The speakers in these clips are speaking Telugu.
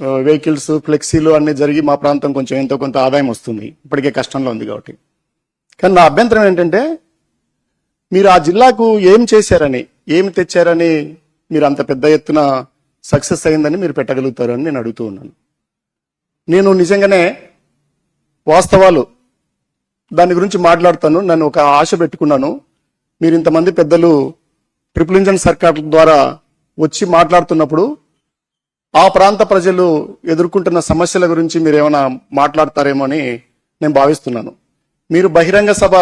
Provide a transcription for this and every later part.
వెహికల్స్ ఫ్లెక్సీలు అన్ని జరిగి మా ప్రాంతం కొంచెం ఎంతో కొంత ఆదాయం వస్తుంది. ఇప్పటికే కష్టంలో ఉంది కాబట్టి. కానీ నా అభ్యంతరం ఏంటంటే మీరు ఆ జిల్లాకు ఏం చేశారని ఏమి తెచ్చారని మీరు అంత పెద్ద ఎత్తున సక్సెస్ అయిందని మీరు పెట్టగలుగుతారు అని నేను అడుగుతూ ఉన్నాను. నేను నిజంగానే వాస్తవాలు దాని గురించి మాట్లాడతాను. నన్ను ఒక ఆశ పెట్టుకున్నాను. మీరు ఇంతమంది పెద్దలు ట్రిపుల్ ఇంజన్ సర్కార్ ద్వారా వచ్చి మాట్లాడుతున్నప్పుడు ఆ ప్రాంత ప్రజలు ఎదుర్కొంటున్న సమస్యల గురించి మీరు ఏమైనా మాట్లాడతారేమో అని నేను భావిస్తున్నాను. మీరు బహిరంగ సభ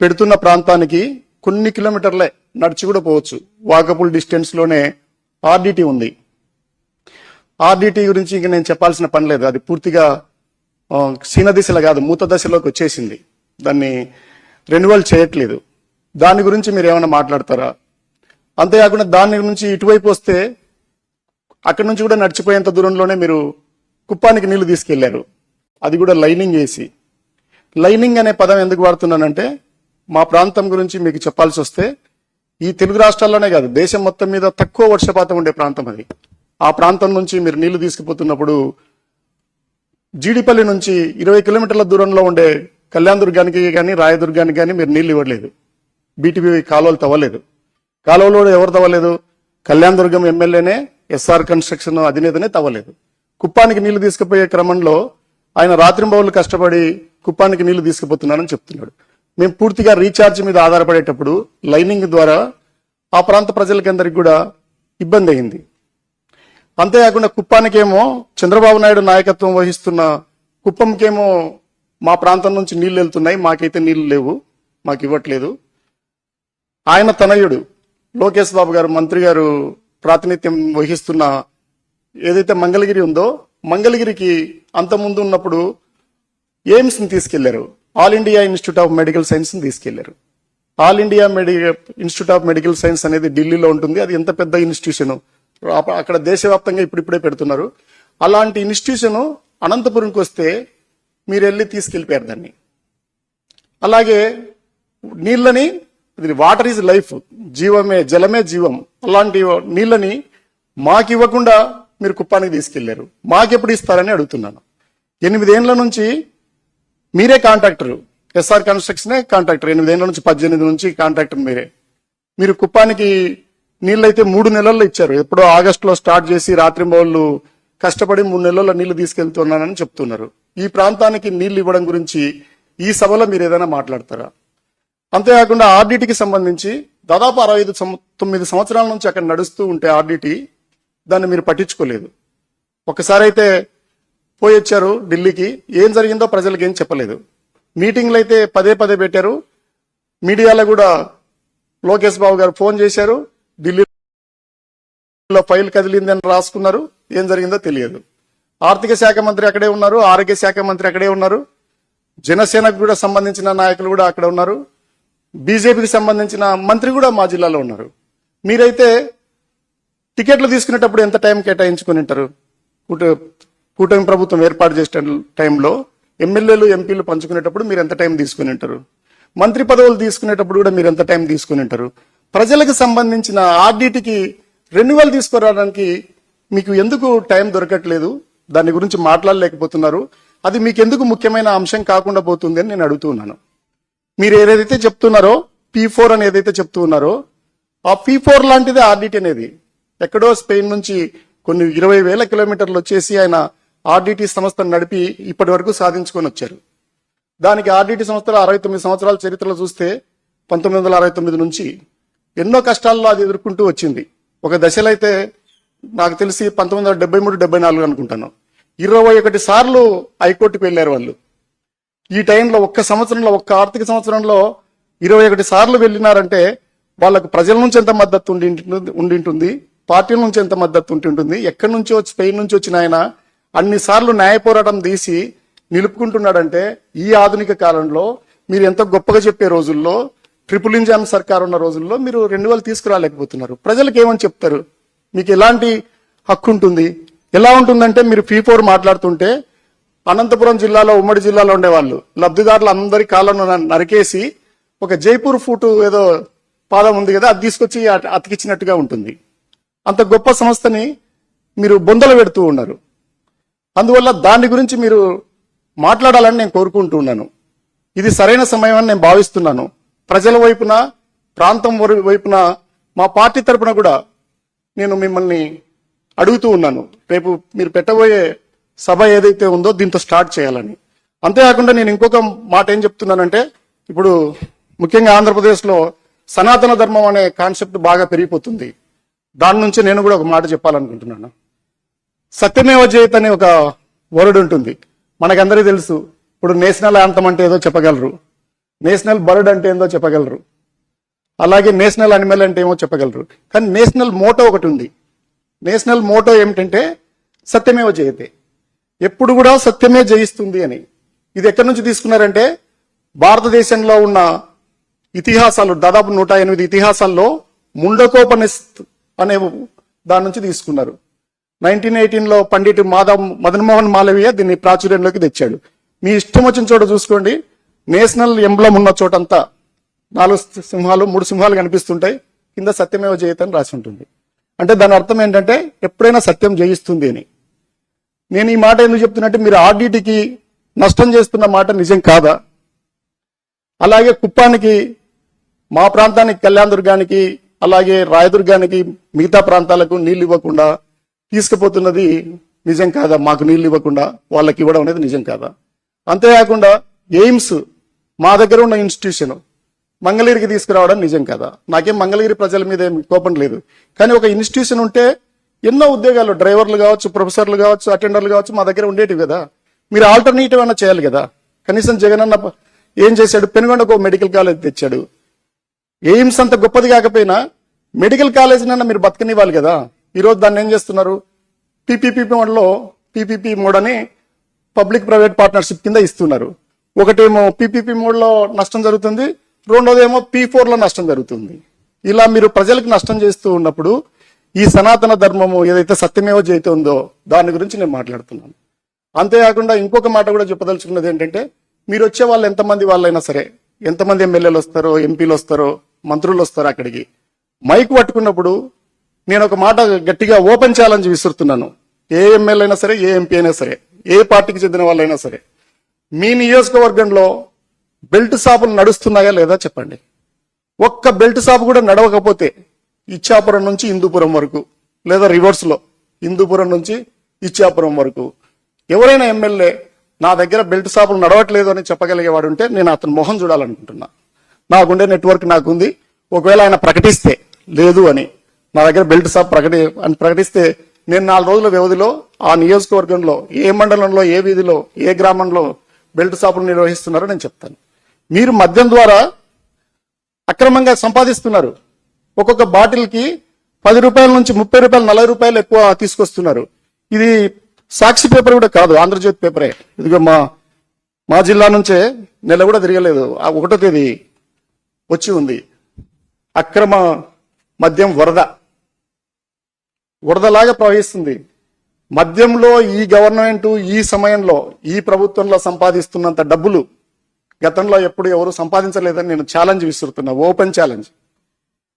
పెడుతున్న ప్రాంతానికి కొన్ని కిలోమీటర్లే నడిచి కూడా పోవచ్చు. వాకబుల్ డిస్టెన్స్లోనే ఆర్డిటీ ఉంది. ఆర్డిటీ గురించి ఇంక నేను చెప్పాల్సిన పని లేదు. అది పూర్తిగా క్షీణ దిశలో కాదు మూత దశలోకి వచ్చేసింది. దాన్ని రెన్యువల్ చేయట్లేదు. దాని గురించి మీరు ఏమైనా మాట్లాడతారా? అంతేకాకుండా దాని నుంచి ఇటువైపు వస్తే అక్కడి నుంచి కూడా నడిచిపోయేంత దూరంలోనే మీరు కుప్పానికి నీళ్ళు తీసుకెళ్ళారు. అది కూడా లైనింగ్ వేసి లైనింగ్ అనే పదం ఎందుకు వాడుతున్నానంటే మా ప్రాంతం గురించి మీకు చెప్పాల్సి వస్తే ఈ తెలుగు రాష్ట్రాల్లోనే కాదు దేశం మొత్తం మీద తక్కువ వర్షపాతం ఉండే ప్రాంతం అది. ఆ ప్రాంతం నుంచి మీరు నీళ్ళు తీసుకుపోతున్నప్పుడు జీడిపల్లి నుంచి ఇరవై కిలోమీటర్ల దూరంలో ఉండే కళ్యాణ దుర్గానికి కానీ రాయదుర్గానికి కానీ మీరు నీళ్ళు ఇవ్వలేదు బీటీపీ కాలువలు తవ్వలేదు. కాలువలో ఎవరు తవ్వలేదు? కళ్యాణ దుర్గం ఎమ్మెల్యేనే ఎస్ఆర్ కన్స్ట్రక్షన్ అధినేతనే తవ్వలేదు. కుప్పానికి నీళ్ళు తీసుకుపోయే క్రమంలో ఆయన రాత్రింబౌళ్ళు కష్టపడి కుప్పానికి నీళ్ళు తీసుకుపోతున్నారని చెప్తున్నాడు. మేము పూర్తిగా రీఛార్జ్ మీద ఆధారపడేటప్పుడు లైనింగ్ ద్వారా ఆ ప్రాంత ప్రజలకందరికి కూడా ఇబ్బంది అయింది. అంతేకాకుండా కుప్పానికేమో చంద్రబాబు నాయుడు నాయకత్వం వహిస్తున్న కుప్పంకేమో మా ప్రాంతం నుంచి నీళ్ళు వెళ్తున్నాయి మాకైతే నీళ్ళు లేవు మాకు ఇవ్వట్లేదు. ఆయన తనయుడు లోకేష్ బాబు గారు మంత్రి గారు ప్రాతినిధ్యం వహిస్తున్న ఏదైతే మంగళగిరి ఉందో మంగళగిరికి అంతకుముందు ఉన్నప్పుడు ఎయిమ్స్ని తీసుకెళ్ళారు. All India institute of medical సైన్స్ని తీసుకెళ్ళారు. All India medi institute of medical science అనేది ఢిల్లీలో ఉంటుంది. అది ఎంత పెద్ద ఇన్స్టిట్యూషన్? అక్కడ దేశవ్యాప్తంగా ఇప్పుడిప్పుడే పెడుతున్నారు. అలాంటి ఇన్స్టిట్యూషన్ అనంతపురంకి వస్తే మీరు వెళ్ళి తీసుకెళ్ళిపోయారు దాన్ని. అలాగే నీళ్ళని ఇది వాటర్ ఈజ్ లైఫ్. జీవమే జలమే జీవం. అలాంటి నీళ్ళని మాకు ఇవ్వకుండా మీరు కుప్పానికి తీసుకెళ్ళారు. మాకెప్పుడు ఇస్తారని అడుగుతున్నాను. ఎనిమిదేళ్ళ నుంచి మీరే కాంట్రాక్టర్. ఎస్ఆర్ కన్స్ట్రక్షనే కాంట్రాక్టర్. ఎనిమిదేళ్ళ నుంచి పద్దెనిమిది నుంచి కాంట్రాక్టర్ మీరే. మీరు కుప్పానికి నీళ్ళైతే మూడు నెలల్లో ఇచ్చారు. ఎప్పుడో ఆగస్టులో స్టార్ట్ చేసి రాత్రి రాత్రింబౌళ్ళు కష్టపడి మూడు నెలల్లో నీళ్ళు తీసుకెళ్తున్నానని చెప్తున్నారు. ఈ ప్రాంతానికి నీళ్ళు ఇవ్వడం గురించి ఈ సభలో మీరు ఏదైనా మాట్లాడతారా? అంతేకాకుండా ఆర్డిటీకి సంబంధించి దాదాపు అరవై ఐదు తొమ్మిది సంవత్సరాల నుంచి అక్కడ నడుస్తూ ఉంటే ఆర్డిటీ దాన్ని మీరు పట్టించుకోలేదు. ఒకసారి అయితే పోయి వచ్చారు ఢిల్లీకి ఏం జరిగిందో ప్రజలకు ఏం చెప్పలేదు. మీటింగ్లు అయితే పదే పదే పెట్టారు. మీడియాలో కూడా లోకేష్ బాబు గారు ఫోన్ చేశారు. ఢిల్లీలో ఫైల్ కదిలిందని రాసుకున్నారు. ఏం జరిగిందో తెలియదు. ఆర్థిక శాఖ మంత్రి అక్కడే ఉన్నారు ఆరోగ్య శాఖ మంత్రి అక్కడే ఉన్నారు. జనసేనకు కూడా సంబంధించిన నాయకులు కూడా అక్కడ ఉన్నారు. బీజేపీకి సంబంధించిన మంత్రి కూడా మా జిల్లాలో ఉన్నారు. మీరైతే టికెట్లు తీసుకునేటప్పుడు ఎంత టైం కేటాయించుకుని ఉంటారు? కూటమి ప్రభుత్వం ఏర్పాటు చేసిన టైంలో ఎమ్మెల్యేలు ఎంపీలు పంచుకునేటప్పుడు మీరు ఎంత టైం తీసుకుని ఉంటారు? మంత్రి పదవులు తీసుకునేటప్పుడు కూడా మీరు ఎంత టైం తీసుకుని ఉంటారు? ప్రజలకు సంబంధించిన ఆర్డీటీకి రెన్యువల్ తీసుకురావడానికి మీకు ఎందుకు టైం దొరకట్లేదు? దాని గురించి మాట్లాడలేకపోతున్నారు. అది మీకు ఎందుకు ముఖ్యమైన అంశం కాకుండా పోతుంది అని నేను అడుగుతున్నాను మీరు ఏదైతే చెప్తున్నారో పీ ఫోర్ అని ఏదైతే చెప్తూ ఉన్నారో ఆ పీ ఫోర్ లాంటిదే ఆర్డిటి అనేది. ఎక్కడో స్పెయిన్ నుంచి కొన్ని ఇరవై వేల కిలోమీటర్లు వచ్చేసి ఆయన ఆర్డిటి సంస్థను నడిపి ఇప్పటి వరకు సాధించుకొని వచ్చారు. దానికి ఆర్డిటి సంస్థలు అరవై తొమ్మిది సంవత్సరాల చరిత్రలో చూస్తే పంతొమ్మిది వందల అరవై తొమ్మిది నుంచి ఎన్నో కష్టాల్లో అది ఎదుర్కొంటూ వచ్చింది. ఒక దశలో అయితే నాకు తెలిసి పంతొమ్మిది వందల డెబ్బై మూడు డెబ్బై నాలుగు అనుకుంటాను. ఇరవై ఒకటి సార్లు హైకోర్టుకు వెళ్ళారు వాళ్ళు. ఈ టైంలో ఒక్క సంవత్సరంలో ఒక్క ఆర్థిక సంవత్సరంలో ఇరవై ఒకటి సార్లు వెళ్ళినారంటే వాళ్ళకు ప్రజల నుంచి ఎంత మద్దతు ఉండి ఉండింటుంది? పార్టీల నుంచి ఎంత మద్దతు ఉంటుంటుంది? ఎక్కడి నుంచో స్పెయిన్ నుంచి వచ్చిన ఆయన అన్ని సార్లు న్యాయ పోరాటం తీసి నిలుపుకుంటున్నాడంటే ఈ ఆధునిక కాలంలో మీరు ఎంత గొప్పగా చెప్పే రోజుల్లో ట్రిపుల్ ఇంజన్ సర్కార్ ఉన్న రోజుల్లో మీరు రెండు వేలు తీసుకురాలేకపోతున్నారు. ప్రజలకు ఏమని చెప్తారు? మీకు ఎలాంటి హక్కు ఉంటుంది? ఎలా ఉంటుందంటే మీరు ఫీ ఫోర్ మాట్లాడుతుంటే అనంతపురం జిల్లాలో ఉమ్మడి జిల్లాలో ఉండేవాళ్ళు. లబ్ధిదారులు అందరి కాళ్ళను నరికేసి ఒక జైపూర్ ఫూటు ఏదో పాదం ఉంది కదా అది తీసుకొచ్చి అతికిచ్చినట్టుగా ఉంటుంది. అంత గొప్ప సంస్థని మీరు బొందలు పెడుతూ ఉన్నారు. అందువల్ల దాని గురించి మీరు మాట్లాడాలని నేను కోరుకుంటూ ఉన్నాను. ఇది సరైన సమయం అని నేను భావిస్తున్నాను. ప్రజల వైపున ప్రాంతం వైపున మా పార్టీ తరపున కూడా నేను మిమ్మల్ని అడుగుతూ ఉన్నాను. రేపు మీరు పెట్టబోయే సభ ఏదైతే ఉందో దీంతో స్టార్ట్ చేయాలని. అంతేకాకుండా నేను ఇంకొక మాట ఏం చెప్తున్నానంటే ఇప్పుడు ముఖ్యంగా ఆంధ్రప్రదేశ్లో సనాతన ధర్మం అనే కాన్సెప్ట్ బాగా పెరిగిపోతుంది. దాని నుంచి నేను కూడా ఒక మాట చెప్పాలనుకుంటున్నాను. సత్యమేవ జయత్ అనే ఒక వర్డ్ ఉంటుంది. మనకందరికీ తెలుసు. ఇప్పుడు నేషనల్ యాంతం అంటే ఏదో చెప్పగలరు. నేషనల్ బర్డ్ అంటే ఏందో చెప్పగలరు. అలాగే నేషనల్ అనిమల్ అంటే ఏమో చెప్పగలరు. కానీ నేషనల్ మోటో ఒకటి ఉంది. నేషనల్ మోటో ఏమిటంటే సత్యమేవ జయతే. ఎప్పుడు కూడా సత్యమే జయిస్తుంది అని. ఇది ఎక్కడి నుంచి తీసుకున్నారంటే భారతదేశంలో ఉన్న ఇతిహాసాలు దాదాపు నూట ఎనిమిది ఇతిహాసాల్లో ముండకోపనిస్త్ అనే దాని నుంచి తీసుకున్నారు. నైన్టీన్ ఎయిటీన్లో పండిట్ మాధవ్ మదన్మోహన్ మాలవీయ దీన్ని ప్రాచుర్యంలోకి తెచ్చాడు. మీ ఇష్టం వచ్చిన చోట చూసుకోండి. నేషనల్ ఎంబ్లం ఉన్న చోటంతా నాలుగు సింహాలు మూడు సింహాలు కనిపిస్తుంటాయి. కింద సత్యమేవ జయత అని రాసి ఉంటుంది. అంటే దాని అర్థం ఏంటంటే ఎప్పుడైనా సత్యం జయిస్తుంది అని. నేను ఈ మాట ఎందుకు చెప్తున్నట్టే మీరు ఆర్డీటీకి నష్టం చేస్తున్న మాట నిజం కాదా? అలాగే కుప్పానికి మా ప్రాంతానికి కళ్యాణ దుర్గానికి అలాగే రాయదుర్గానికి మిగతా ప్రాంతాలకు నీళ్ళు ఇవ్వకుండా తీసుకుపోతున్నది నిజం కాదా? మాకు నీళ్ళు ఇవ్వకుండా వాళ్ళకి ఇవ్వడం అనేది నిజం కాదా? అంతేకాకుండా ఎయిమ్స్ మా దగ్గర ఉన్న ఇన్స్టిట్యూషన్ మంగళగిరికి తీసుకురావడం నిజం కదా? నాకేం మంగళగిరి ప్రజల మీద కోపం లేదు. కానీ ఒక ఇన్స్టిట్యూషన్ ఉంటే ఎన్నో ఉద్యోగాలు డ్రైవర్లు కావచ్చు ప్రొఫెసర్లు కావచ్చు అటెండర్లు కావచ్చు మా దగ్గర ఉండేటివి కదా. మీరు ఆల్టర్నేటివ్ అన్న చేయాలి కదా. కనీసం జగన్ అన్న ఏం చేశాడు? పెనుగొండకు ఒక మెడికల్ కాలేజ్ తెచ్చాడు. ఎయిమ్స్ అంత గొప్పది కాకపోయినా మెడికల్ కాలేజ్ నన్న మీరు బతకనివ్వాలి కదా. ఈరోజు దాన్ని ఏం చేస్తున్నారు? పీపీపీ మోడ్లో పీపీపీ మోడ్ అని పబ్లిక్ ప్రైవేట్ పార్ట్నర్షిప్ కింద ఇస్తున్నారు. ఒకటేమో పీపీపీ మోడ్లో నష్టం జరుగుతుంది రెండోదేమో పీ ఫోర్లో నష్టం జరుగుతుంది. ఇలా మీరు ప్రజలకు నష్టం చేస్తూ ఉన్నప్పుడు ఈ సనాతన ధర్మము ఏదైతే సత్యమేవ జయితే ఉందో దాని గురించి నేను మాట్లాడుతున్నాను. అంతేకాకుండా ఇంకొక మాట కూడా చెప్పదలుచుకున్నది ఏంటంటే మీరు వచ్చే వాళ్ళు ఎంతమంది వాళ్ళైనా సరే ఎంతమంది ఎమ్మెల్యేలు వస్తారో ఎంపీలు వస్తారో మంత్రులు వస్తారో అక్కడికి మైక్ పట్టుకున్నప్పుడు నేను ఒక మాట గట్టిగా ఓపెన్ ఛాలెంజ్ విసురుతున్నాను. ఏ ఎమ్మెల్యే అయినా సరే ఏ ఎంపీ అయినా సరే ఏ పార్టీకి చెందిన వాళ్ళైనా సరే మీ నియోజకవర్గంలో బెల్ట్ షాపులు నడుస్తున్నాయా లేదా చెప్పండి. ఒక్క బెల్ట్ షాప్ కూడా నడవకపోతే ఇచ్చాపురం నుంచి హిందూపురం వరకు లేదా రివర్స్లో హిందూపురం నుంచి ఇచ్చాపురం వరకు. ఎవరైనా ఎమ్మెల్యే నా దగ్గర బెల్ట్ షాపులు నడవట్లేదు అని చెప్పగలిగేవాడు ఉంటే నేను అతని మొహం చూడాలనుకుంటున్నా. నాకుండే నెట్వర్క్ నాకుంది. ఒకవేళ ఆయన ప్రకటిస్తే లేదు అని. నా దగ్గర బెల్ట్ షాప్ ప్రకటి అని ప్రకటిస్తే నేను నాలుగు రోజుల వ్యవధిలో ఆ నియోజకవర్గంలో ఏ మండలంలో ఏ వీధిలో ఏ గ్రామంలో బెల్ట్ షాపులు నిర్వహిస్తున్నారో నేను చెప్తాను. మీరు మద్యం ద్వారా అక్రమంగా సంపాదిస్తున్నారు. ఒక్కొక్క బాటిల్కి పది రూపాయల నుంచి ముప్పై రూపాయలు నలభై రూపాయలు ఎక్కువ తీసుకొస్తున్నారు. ఇది సాక్షి పేపర్ కూడా కాదు ఆంధ్రజ్యోతి పేపరే. ఇదిగో మా మా జిల్లా నుంచే నెల కూడా తిరగలేదు. ఆ ఒకటో తేదీ వచ్చి ఉంది. అక్రమ మద్యం వరద. వరదలాగా ప్రవహిస్తుంది. మద్యంలో ఈ గవర్నమెంట్ ఈ సమయంలో ఈ ప్రభుత్వంలో సంపాదిస్తున్నంత డబ్బులు గతంలో ఎప్పుడు ఎవరు సంపాదించలేదని నేను ఛాలెంజ్ విసురుతున్నా ఓపెన్ ఛాలెంజ్.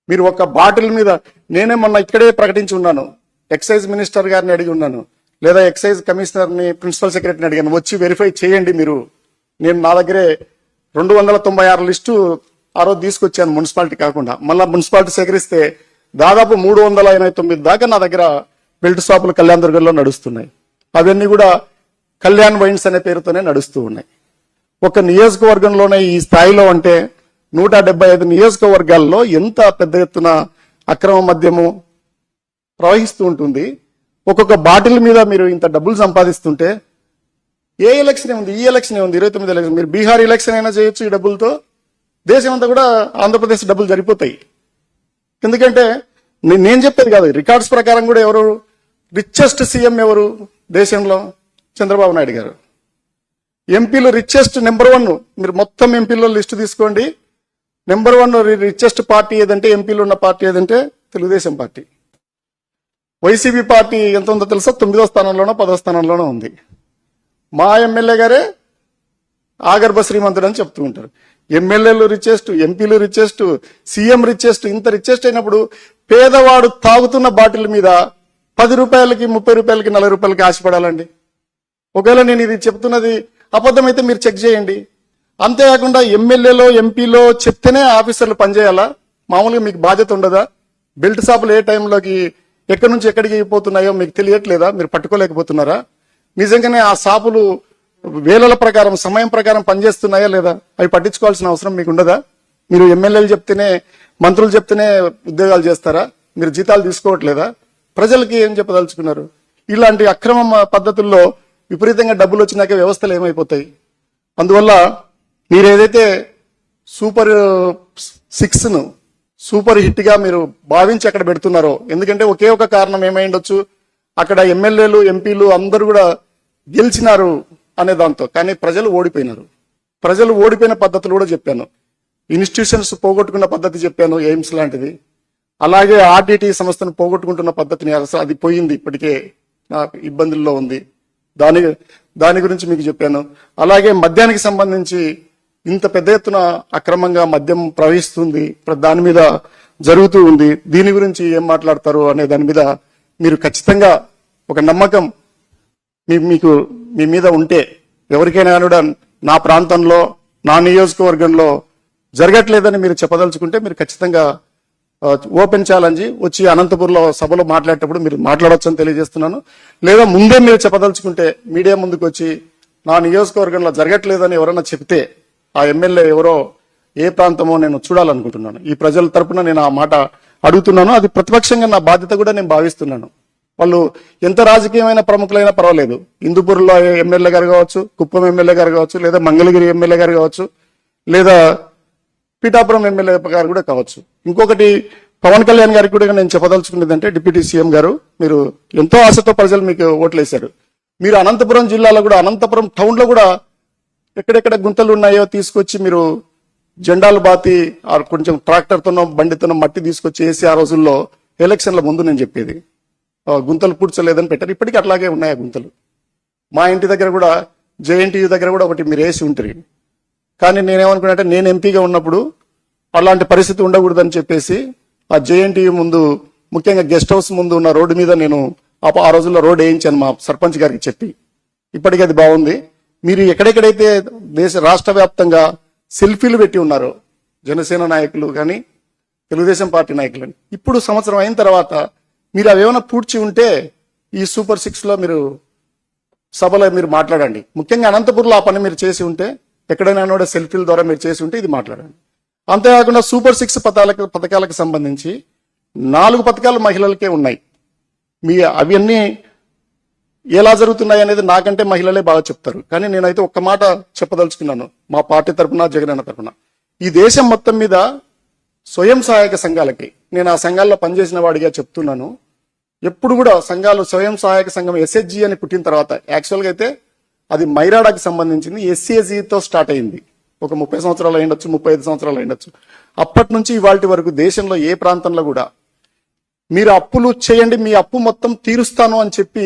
మీరు ఒక బాటిల్ మీద నేనే మొన్న ఇక్కడే ప్రకటించి ఉన్నాను. ఎక్సైజ్ మినిస్టర్ గారిని అడిగి ఉన్నాను. లేదా ఎక్సైజ్ కమిషనర్ని ప్రిన్సిపల్ సెక్రటరీని అడిగాను. వచ్చి వెరిఫై చేయండి మీరు. నేను నా దగ్గరే రెండు వందల తొంభై ఆరు లిస్టు ఆ రోజు తీసుకొచ్చాను మున్సిపాలిటీ కాకుండా. మళ్ళీ మున్సిపాలిటీ సేకరిస్తే దాదాపు మూడు వందల ఎనభై తొమ్మిది దాకా నా దగ్గర బెల్ట్ షాపులు కళ్యాణ్ దుర్గంలో నడుస్తున్నాయి. అవన్నీ కూడా కళ్యాణ్ వైన్స్ అనే పేరుతోనే నడుస్తూ ఉన్నాయి. ఒక నియోజకవర్గంలోనే ఈ స్థాయిలో అంటే నూట డెబ్బై ఐదు నియోజకవర్గాల్లో ఎంత పెద్ద ఎత్తున అక్రమ మద్యము ప్రవహిస్తూ ఉంటుంది. ఒక్కొక్క బాటిల్ మీద మీరు ఇంత డబ్బులు సంపాదిస్తుంటే ఏ ఎలక్షన్ ఉంది? ఈ ఎలక్షన్ ఉంది. ఇరవై తొమ్మిది ఎలక్షన్ మీరు బీహార్ ఎలక్షన్ అయినా చేయొచ్చు ఈ డబ్బులతో. దేశం అంతా కూడా ఆంధ్రప్రదేశ్ డబ్బులు సరిపోతాయి. ఎందుకంటే నేను చెప్పేది కాదు. రికార్డ్స్ ప్రకారం కూడా ఎవరు రిచెస్ట్ సీఎం ఎవరు దేశంలో? చంద్రబాబు నాయుడు గారు. ఎంపీలు రిచెస్ట్ నెంబర్ వన్ మీరు మొత్తం ఎంపీలో లిస్ట్ తీసుకోండి. నెంబర్ వన్ రిచెస్ట్ పార్టీ ఏదంటే ఎంపీలు ఉన్న పార్టీ ఏదంటే తెలుగుదేశం పార్టీ. వైసీపీ పార్టీ ఎంత ఉందో తెలుసా? తొమ్మిదో స్థానంలోనో పదో స్థానంలోనో ఉంది. మా ఎమ్మెల్యే గారే ఆగర్భ శ్రీమంతుడు అని చెప్తూ ఉంటారు. ఎమ్మెల్యేలు రిచెస్ట్ ఎంపీలు రిచెస్ట్ సీఎం రిచెస్ట్ ఇంత రిచెస్ట్ అయినప్పుడు పేదవాడు తాగుతున్న బాటిల్ మీద పది రూపాయలకి ముప్పై రూపాయలకి నలభై రూపాయలకి ఆశపడాలండి. ఒకవేళ నేను ఇది చెప్తున్నది అబద్ధమైతే మీరు చెక్ చేయండి. అంతేకాకుండా ఎమ్మెల్యేలో ఎంపీలో చెప్తేనే ఆఫీసర్లు పనిచేయాలా? మామూలుగా మీకు బాధ్యత ఉండదా? బెల్ట్ షాపులు ఏ టైంలోకి ఎక్కడి నుంచి ఎక్కడికి పోతున్నాయో మీకు తెలియట్లేదా? మీరు పట్టుకోలేకపోతున్నారా? నిజంగానే ఆ షాపులు వేలల ప్రకారం సమయం ప్రకారం పనిచేస్తున్నాయా లేదా? అవి పట్టించుకోవాల్సిన అవసరం మీకు ఉండదా? మీరు ఎమ్మెల్యేలు చెప్తేనే మంత్రులు చెప్తేనే ఉద్యోగాలు చేస్తారా? మీరు జీతాలు తీసుకోవట్లేదా? ప్రజలకి ఏం చెప్పదలుచుకున్నారు? ఇలాంటి అక్రమ పద్ధతుల్లో విపరీతంగా డబ్బులు వచ్చినాక వ్యవస్థలు ఏమైపోతాయి? అందువల్ల మీరు ఏదైతే సూపర్ సిక్స్ను సూపర్ హిట్గా మీరు భావించి అక్కడ పెడుతున్నారో ఎందుకంటే ఒకే ఒక కారణం ఏమై ఉండొచ్చు అక్కడ ఎమ్మెల్యేలు ఎంపీలు అందరూ కూడా గెలిచినారు అనే దాంతో. కానీ ప్రజలు ఓడిపోయినారు. ప్రజలు ఓడిపోయిన పద్ధతులు కూడా చెప్పాను. ఇన్స్టిట్యూషన్స్ పోగొట్టుకున్న పద్ధతి చెప్పాను ఎయిమ్స్ లాంటిది. అలాగే ఆర్డిటి సంస్థను పోగొట్టుకుంటున్న పద్ధతిని అసలు అది పోయింది ఇప్పటికే. నా ఇబ్బందుల్లో ఉంది. దాని దాని గురించి మీకు చెప్పాను. అలాగే మద్యానికి సంబంధించి ఇంత పెద్ద ఎత్తున అక్రమంగా మద్యం ప్రవహిస్తుంది ప్ర- దాని మీద జరుగుతూ ఉంది. దీని గురించి ఏం మాట్లాడతారు అనే దాని మీద మీరు ఖచ్చితంగా ఒక నమ్మకం మీ మీకు మీ మీద ఉంటే ఎవరికైనా కూడా నా ప్రాంతంలో నా నియోజకవర్గంలో జరగట్లేదని మీరు చెప్పదలుచుకుంటే మీరు ఖచ్చితంగా ఓపెన్ ఛాలెంజ్ వచ్చి అనంతపూర్లో సభలో మాట్లాడేటప్పుడు మీరు మాట్లాడొచ్చని తెలియజేస్తున్నాను. లేదా ముందే మీరు చెప్పదలుచుకుంటే మీడియా ముందుకు వచ్చి నా నియోజకవర్గంలో జరగట్లేదని ఎవరైనా చెప్తే ఆ ఎమ్మెల్యే ఎవరో ఏ ప్రాంతమో నేను చూడాలనుకుంటున్నాను. ఈ ప్రజల తరపున నేను ఆ మాట అడుగుతున్నాను. అది ప్రతిపక్షంగా నా బాధ్యత కూడా నేను భావిస్తున్నాను. వాళ్ళు ఎంత రాజకీయమైన ప్రముఖులైనా పర్వాలేదు. ఇందుపూర్లో ఎమ్మెల్యే గారు కావచ్చు కుప్పం ఎమ్మెల్యే గారు కావచ్చు లేదా మంగళగిరి ఎమ్మెల్యే గారు కావచ్చు లేదా పీఠాపురం ఎమ్మెల్యే గారు కూడా కావచ్చు. ఇంకొకటి పవన్ కళ్యాణ్ గారికి కూడా నేను చెప్పదలుచుకున్నది అంటే డిప్యూటీ సీఎం గారు మీరు ఎంతో ఆశతో ప్రజలు మీకు ఓట్లేశారు. మీరు అనంతపురం జిల్లాలో కూడా అనంతపురం టౌన్లో కూడా ఎక్కడెక్కడ గుంతలు ఉన్నాయో తీసుకొచ్చి మీరు జెండాలు బాతి ఆ కొంచెం ట్రాక్టర్తోనో బండితోనో మట్టి తీసుకొచ్చి వేసి ఆ రోజుల్లో ఎలక్షన్ల ముందు నేను చెప్పేది. గుంతలు పూడ్చలేదని పెట్టారు. ఇప్పటికీ అట్లాగే ఉన్నాయి ఆ గుంతలు? మా ఇంటి దగ్గర కూడా జేఎన్టీయూ దగ్గర కూడా ఒకటి మీరు వేసి ఉంటుంది కానీ నేనేమనుకున్నాంటే నేను ఎంపీగా ఉన్నప్పుడు అలాంటి పరిస్థితి ఉండకూడదని చెప్పేసి ఆ జేఎన్టీయూ ముందు ముఖ్యంగా గెస్ట్ హౌస్ ముందు ఉన్న రోడ్డు మీద నేను ఆ ఆ రోజుల్లో రోడ్ వేయించాను మా సర్పంచ్ గారికి చెప్పి. ఇప్పటికీ అది బాగుంది. మీరు ఎక్కడెక్కడైతే దేశ రాష్ట్ర వ్యాప్తంగా సెల్ఫీలు పెట్టి ఉన్నారో జనసేన నాయకులు కానీ తెలుగుదేశం పార్టీ నాయకులు ఇప్పుడు సంవత్సరం అయిన తర్వాత మీరు అవేమైనా పూడ్చి ఉంటే ఈ సూపర్ సిక్స్లో మీరు సభలో మీరు మాట్లాడండి. ముఖ్యంగా అనంతపురంలో ఆ పని మీరు చేసి ఉంటే ఎక్కడైనా కూడా సెల్ఫీల ద్వారా మీరు చేసి ఉంటే ఇది మాట్లాడండి. అంతేకాకుండా సూపర్ సిక్స్ పథకాలకు పథకాలకు సంబంధించి నాలుగు పథకాలు మహిళలకే ఉన్నాయి. మీ అవన్నీ ఎలా జరుగుతున్నాయి అనేది నాకంటే మహిళలే బాగా చెప్తారు. కానీ నేనైతే ఒక్క మాట చెప్పదలుచుకున్నాను. మా పార్టీ తరపున జగనన్న తరపున. ఈ దేశం మొత్తం మీద స్వయం సహాయక సంఘాలకి నేను ఆ సంఘాల్లో పనిచేసిన వాడిగా చెప్తున్నాను. ఎప్పుడు కూడా సంఘాలు స్వయం సహాయక సంఘం ఎస్హెచ్జి అని పుట్టిన తర్వాత యాక్చువల్గా అయితే అది మైరాడాకి సంబంధించింది. ఎస్సీఎస్ఈతో స్టార్ట్ అయింది. ఒక ముప్పై సంవత్సరాలు అయిండొచ్చు ముప్పై ఐదు సంవత్సరాలు అయిండొచ్చు. అప్పటి నుంచి ఇవాళ వరకు దేశంలో ఏ ప్రాంతంలో కూడా మీరు అప్పులు చేయండి మీ అప్పు మొత్తం తీరుస్తాను అని చెప్పి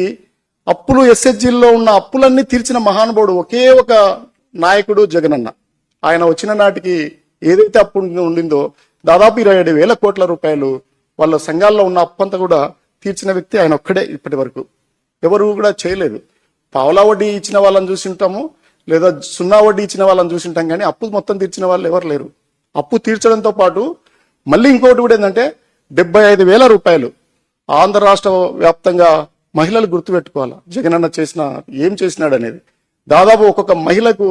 అప్పులు ఎస్హెచ్జిల్లో ఉన్న అప్పులన్నీ తీర్చిన మహానుభావుడు ఒకే ఒక నాయకుడు జగనన్న. ఆయన వచ్చిన నాటికి ఏదైతే అప్పు ఉండిందో దాదాపు ఇరవై ఏడు వేల కోట్ల రూపాయలు వాళ్ళ సంఘాల్లో ఉన్న అప్పంతా కూడా తీర్చిన వ్యక్తి ఆయన ఒక్కడే ఇప్పటి వరకు. ఎవరు కూడా చేయలేదు. పావలా వడ్డీ ఇచ్చిన వాళ్ళని చూసింటాము లేదా సున్నా వడ్డీ ఇచ్చిన వాళ్ళని చూసింటాం కానీ అప్పు మొత్తం తీర్చిన వాళ్ళు ఎవరు లేరు. అప్పు తీర్చడంతో పాటు మళ్ళీ ఇంకోటి కూడా ఏంటంటే డెబ్బై ఐదు వేల రూపాయలు ఆంధ్ర రాష్ట్ర వ్యాప్తంగా మహిళలు గుర్తుపెట్టుకోవాలి? అన్న చేసిన ఏం చేసినాడు అనేది దాదాపు ఒక్కొక్క మహిళకు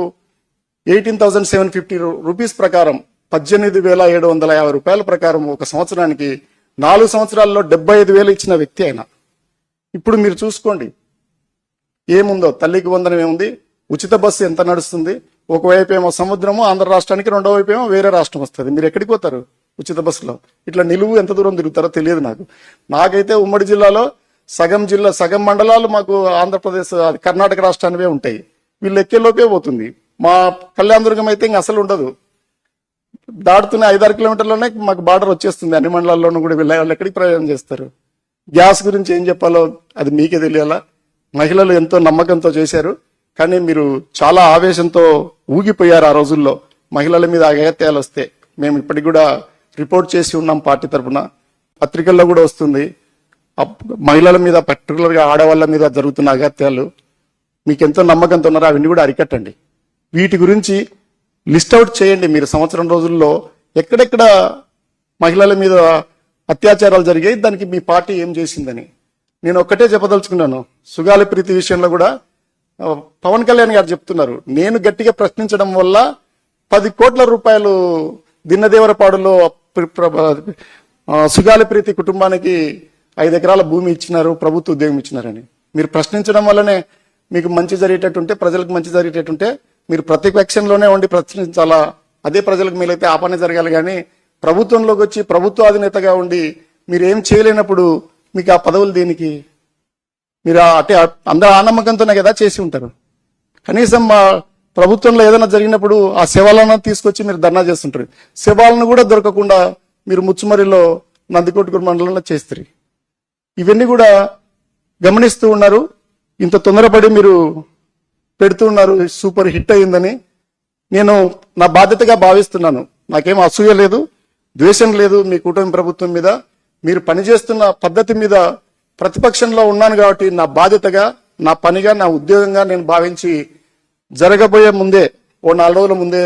eighteen thousand seven fifty rupees ప్రకారం పద్దెనిమిది వేల ఏడు వందల యాభై రూపాయల ప్రకారం ఒక సంవత్సరానికి నాలుగు సంవత్సరాల్లో డెబ్బై ఐదు వేలు ఇచ్చిన వ్యక్తి ఆయన. ఇప్పుడు మీరు చూసుకోండి. ఏముందో? తల్లికి వందనం ఏముంది? ఉచిత బస్సు ఎంత నడుస్తుంది? ఒకవైపు ఏమో సముద్రము ఆంధ్ర రాష్ట్రానికి రెండో వైపు ఏమో వేరే రాష్ట్రం వస్తుంది. మీరు ఎక్కడికి పోతారు? ఉచిత బస్సులో. ఇట్లా నిలువు ఎంత దూరం తిరుగుతారో తెలియదు నాకు. నాకైతే ఉమ్మడి జిల్లాలో సగం జిల్లా సగం మండలాలు మాకు ఆంధ్రప్రదేశ్ కర్ణాటక రాష్ట్రానివే ఉంటాయి. వీళ్ళు ఎక్కేలోపే పోతుంది. మా కళ్యాణదుర్గం అయితే ఇంక అసలు ఉండదు. దాటుతున్న ఐదారు కిలోమీటర్లోనే మాకు బార్డర్ వచ్చేస్తుంది. అన్ని మండలాల్లోనూ కూడా వీళ్ళు వాళ్ళు ఎక్కడికి ప్రయాణం చేస్తారు? గ్యాస్ గురించి ఏం చెప్పాలో అది మీకే తెలియాలా? మహిళలు ఎంతో నమ్మకంతో చేశారు. కానీ మీరు చాలా ఆవేశంతో ఊగిపోయారు ఆ రోజుల్లో. మహిళల మీద అగత్యాలు వస్తే మేము ఇప్పటికి కూడా రిపోర్ట్ చేసి ఉన్నాం పార్టీ తరఫున పత్రికల్లో కూడా వస్తుంది. మహిళల మీద పర్టికులర్గా ఆడవాళ్ళ మీద జరుగుతున్న అగత్యాలు మీకు ఎంతో నమ్మకంతో ఉన్నారో అవన్నీ కూడా అరికట్టండి. వీటి గురించి లిస్ట్ అవుట్ చేయండి మీరు సంవత్సరం రోజుల్లో. ఎక్కడెక్కడ మహిళల మీద అత్యాచారాలు జరిగాయి దానికి మీ పార్టీ ఏం చేసిందని. నేను ఒక్కటే చెప్పదలుచుకున్నాను. సుగాలి ప్రీతి విషయంలో కూడా పవన్ కళ్యాణ్ గారు చెప్తున్నారు. నేను గట్టిగా ప్రశ్నించడం వల్ల పది కోట్ల రూపాయలు దిన్నదేవరపాడులో ప్ర- సుగాలి ప్రీతి కుటుంబానికి ఐదు ఎకరాల భూమి ఇచ్చినారు ప్రభుత్వ ఉద్యోగం ఇచ్చినారని. మీరు ప్రశ్నించడం వల్లనే మీకు మంచి జరిగేటట్టుంటే ప్రజలకు మంచి జరిగేటట్టుంటే మీరు ప్రతిపక్షంలోనే ఉండి ప్రశ్నించాలా? అదే ప్రజలకు మీలైతే ఆపణ జరగాలి కానీ ప్రభుత్వంలోకి వచ్చి ప్రభుత్వ అధినేతగా ఉండి మీరు ఏం చేయలేనప్పుడు మీకు ఆ పదవులు దేనికి? మీరు ఆ- అంటే అందరూ ఆ నమ్మకంతోనే కదా చేసి ఉంటారు. కనీసం మా ప్రభుత్వంలో ఏదైనా జరిగినప్పుడు ఆ శవాలను తీసుకొచ్చి మీరు ధర్నా చేస్తుంటారు. శవాలను కూడా దొరకకుండా మీరు ముచ్చుమరిలో నందికొట్టుకూరు మండలంలో చేస్తారు. ఇవన్నీ కూడా గమనిస్తూ ఉన్నారు. ఇంత తొందరపడి మీరు పెడుతూ ఉన్నారు. సూపర్ హిట్ అయిందని నేను నా బాధ్యతగా భావిస్తున్నాను. నాకేం అసూయ లేదు ద్వేషం లేదు మీ కూటమి ప్రభుత్వం మీద. మీరు పనిచేస్తున్న పద్ధతి మీద ప్రతిపక్షంలో ఉన్నాను కాబట్టి నా బాధ్యతగా నా పనిగా నా ఉద్యోగంగా నేను భావించి జరగబోయే ముందే ఓ నాలుగు రోజుల ముందే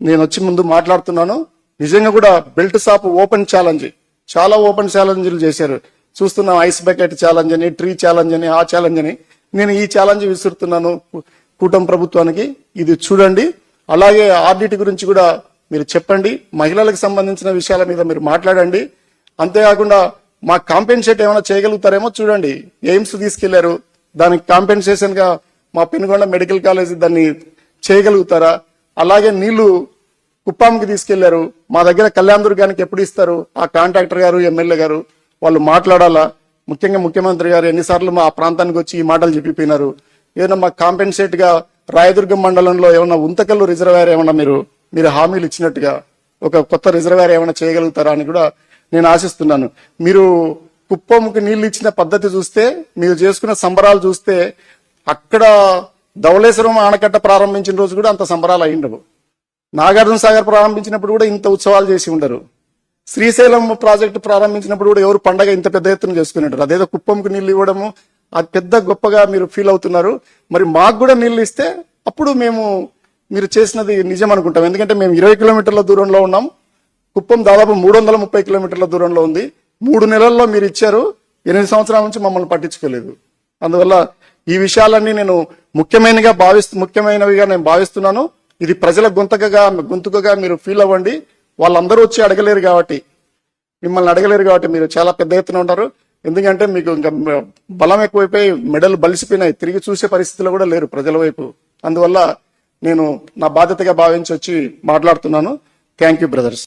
నేను వచ్చి ముందు మాట్లాడుతున్నాను. నిజంగా కూడా బెల్ట్ షాప్ ఓపెన్ ఛాలెంజ్ చాలా ఓపెన్ ఛాలెంజ్లు చేశారు. చూస్తున్నాం ఐస్ బకెట్ ఛాలెంజ్ అని ట్రీ ఛాలెంజ్ అని ఆ ఛాలెంజ్ అని. నేను ఈ ఛాలెంజ్ విసురుతున్నాను కూటమి ప్రభుత్వానికి. ఇది చూడండి. అలాగే ఆర్డిటి గురించి కూడా మీరు చెప్పండి. మహిళలకు సంబంధించిన విషయాల మీద మీరు మాట్లాడండి. అంతేకాకుండా మా కాంపెన్సేట్ ఏమైనా చేయగలుగుతారేమో చూడండి. ఎయిమ్స్ తీసుకెళ్ళారు. దానికి కాంపెన్సేషన్గా మా పెనుగొండ మెడికల్ కాలేజ్ దాన్ని చేయగలుగుతారా? అలాగే నీళ్ళు కుప్పాంకి తీసుకెళ్ళారు. మా దగ్గర కళ్యాణ్ దుర్గానికి ఎప్పుడు ఇస్తారు? ఆ కాంట్రాక్టర్ గారు ఎమ్మెల్యే గారు. వాళ్ళు మాట్లాడాలా? ముఖ్యంగా ముఖ్యమంత్రి గారు ఎన్నిసార్లు మా ప్రాంతానికి వచ్చి ఈ మాటలు చెప్పిపోయినారు. ఏదైనా మా కాంపెన్సేట్గా రాయదుర్గం మండలంలో ఏమైనా ఉంతకల్లు రిజర్వేర్ ఏమైనా మీరు మీరు హామీలు ఇచ్చినట్టుగా ఒక కొత్త రిజర్వేర్ ఏమైనా చేయగలుగుతారా అని కూడా నేను ఆశిస్తున్నాను. మీరు కుప్పంకి నీళ్ళు ఇచ్చిన పద్ధతి చూస్తే మీరు చేసుకున్న సంబరాలు చూస్తే అక్కడ ధవళేశ్వరం ఆనకట్ట ప్రారంభించిన రోజు కూడా అంత సంబరాలు అయ్యిండవు. నాగార్జున సాగర్ ప్రారంభించినప్పుడు కూడా ఇంత ఉత్సవాలు చేసి ఉండరు. శ్రీశైలం ప్రాజెక్టు ప్రారంభించినప్పుడు కూడా ఎవరు పండగ ఇంత పెద్ద ఎత్తున చేసుకునేటారు అదేదో కుప్పంకి నీళ్ళు ఇవ్వడము అది పెద్ద గొప్పగా మీరు ఫీల్ అవుతున్నారు. మరి మాకు కూడా నీళ్ళు ఇస్తే అప్పుడు మేము మీరు చేసినది నిజం అనుకుంటాం. ఎందుకంటే మేము ఇరవై కిలోమీటర్ల దూరంలో ఉన్నాం. కుప్పం దాదాపు మూడు వందల ముప్పై కిలోమీటర్ల దూరంలో ఉంది. మూడు నెలల్లో మీరు ఇచ్చారు. ఎనిమిది సంవత్సరాల నుంచి మమ్మల్ని పట్టించుకోలేదు. అందువల్ల ఈ విషయాలన్నీ నేను ముఖ్యమైనగా భావిస్తు ముఖ్యమైనవిగా నేను భావిస్తున్నాను. ఇది ప్రజల గొంతకగా గొంతుకగా మీరు ఫీల్ అవ్వండి. వాళ్ళందరూ వచ్చి అడగలేరు కాబట్టి మిమ్మల్ని అడగలేరు కాబట్టి మీరు చాలా పెద్ద ఎత్తున ఉంటారు ఎందుకంటే మీకు ఇంకా బలం ఎక్కువైపోయి మెడలు బలిసిపోయినాయి. తిరిగి చూసే పరిస్థితిలో కూడా లేరు ప్రజల వైపు. అందువల్ల నేను నా బాధ్యతగా భావించి వచ్చి మాట్లాడుతున్నాను. Thank you brothers